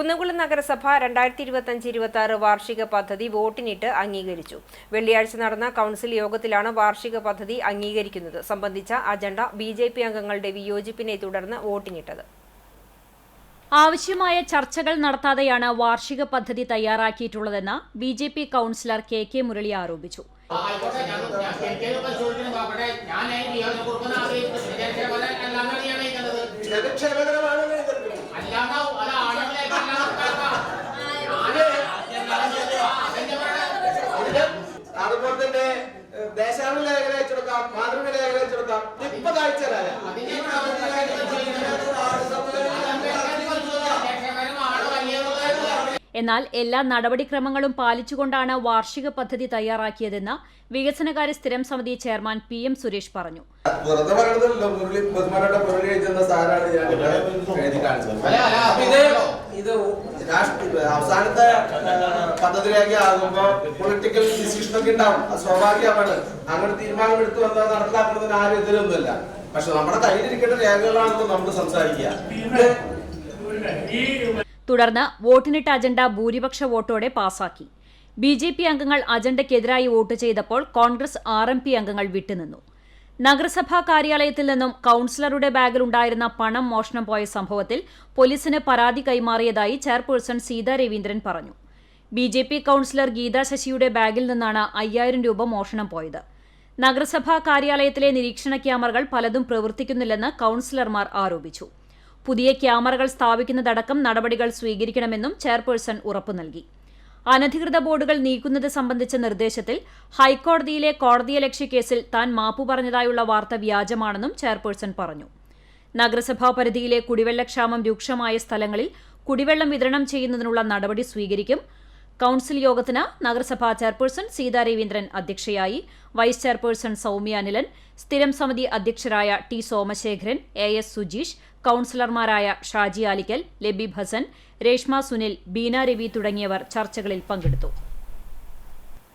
കുന്നംകുളം നഗരസഭ രണ്ടായിരത്തി ഇരുപത്തഞ്ച് ഇരുപത്തി ആറ് വാർഷിക പദ്ധതി വോട്ടിനിട്ട് അംഗീകരിച്ചു. വെള്ളിയാഴ്ച നടന്ന കൗൺസിൽ യോഗത്തിലാണ് വാർഷിക പദ്ധതി അംഗീകരിക്കുന്നത്. സംബന്ധിച്ച അജണ്ട ബി ജെ പി അംഗങ്ങളുടെ വിയോജിപ്പിനെ തുടർന്ന് വോട്ടിനിട്ടത്. ആവശ്യമായ ചർച്ചകൾ നടത്താതെയാണ് വാർഷിക പദ്ധതി തയ്യാറാക്കിയിട്ടുള്ളതെന്ന് B J P councillor K K Murali ആരോപിച്ചു. ആയിക്കോട്ടെ ഞാൻ ദേശാഭിമാനി ലേഖനം അയച്ചു കൊടുക്കാം മാതൃക ലേഖനം അയച്ചു കൊടുക്കാം ഇപ്പൊ എന്നാൽ എല്ലാ നടപടിക്രമങ്ങളും പാലിച്ചുകൊണ്ടാണ് വാർഷിക പദ്ധതി തയ്യാറാക്കിയതെന്ന് വികസനകാര്യ സ്ഥിരം സമിതി ചെയർമാൻ പി എം സുരേഷ് പറഞ്ഞു. ഇത് അവസാനത്തെ പദ്ധതിയിലേക്ക് ആകുമ്പോ പൊളിറ്റിക്കൽ ഡിസിഷൻ ഒക്കെ ഉണ്ടാവും. അത് സ്വാഭാവികമാണ്. അങ്ങനെ തീരുമാനം എടുത്തു വന്നാൽ നടപ്പിലാക്കുന്നതിന് ആരും എതിരൊന്നുമില്ല. പക്ഷെ നമ്മുടെ കയ്യിലിരിക്കേണ്ട രേഖകളാണെന്ന് നമ്മൾ സംസാരിക്കുക. തുടർന്ന് വോട്ടിനിട്ട അജണ്ട ഭൂരിപക്ഷ വോട്ടോടെ പാസാക്കി. ബി ജെ പി അംഗങ്ങൾ അജണ്ടയ്ക്കെതിരായി വോട്ട് ചെയ്തപ്പോൾ കോൺഗ്രസ് ആർ എം പി അംഗങ്ങൾ വിട്ടുനിന്നു. നഗരസഭാ കാര്യാലയത്തിൽ നിന്നും കൌൺസിലറുടെ ബാഗിലുണ്ടായിരുന്ന പണം മോഷണം പോയ സംഭവത്തിൽ പോലീസിന് പരാതി കൈമാറിയതായി ചെയർപേഴ്സൺ സീതാ രവീന്ദ്രൻ പറഞ്ഞു. B J P councillor Geetha ശശിയുടെ ബാഗിൽ നിന്നാണ് അയ്യായിരം രൂപ മോഷണം പോയത്. നഗരസഭാ കാര്യാലയത്തിലെ നിരീക്ഷണ ക്യാമറകൾ പലതും പ്രവർത്തിക്കുന്നില്ലെന്ന് കൌൺസിലർമാർ ആരോപിച്ചു. പുതിയ ക്യാമറകൾ സ്ഥാപിക്കുന്നതടക്കം നടപടികൾ സ്വീകരിക്കണമെന്നും ചെയർപേഴ്സൺ ഉറപ്പു നൽകി അനധികൃത ബോർഡുകൾ നീക്കുന്നത് സംബന്ധിച്ച നിർദ്ദേശത്തിൽ ഹൈക്കോടതിയിലെ കോടതിയലക്ഷ്യ കേസിൽ താൻ മാപ്പു പറഞ്ഞതായുള്ള വാർത്ത വ്യാജമാണെന്നും ചെയർപേഴ്സൺ പറഞ്ഞു. നഗരസഭാ പരിധിയിലെ കുടിവെള്ളക്ഷാമം രൂക്ഷമായ സ്ഥലങ്ങളിൽ കുടിവെള്ളം വിതരണം ചെയ്യുന്നതിനുള്ള നടപടി സ്വീകരിക്കും. കൌൺസിൽ യോഗത്തിന് നഗരസഭാ ചെയർപേഴ്സൺ സീതാ രവീന്ദ്രൻ അധ്യക്ഷയായി. വൈസ് ചെയർപേഴ്സൺ സൗമ്യ അനിലൻ സ്ഥിരം സമിതി അധ്യക്ഷരായ T Somasekharan A S Sujeesh കൌൺസിലർമാരായ Shaji Alikkal Labeeb Hasan Reshma Sunil Beena Ravi തുടങ്ങിയവർ ചർച്ചകളിൽ പങ്കെടുത്തു.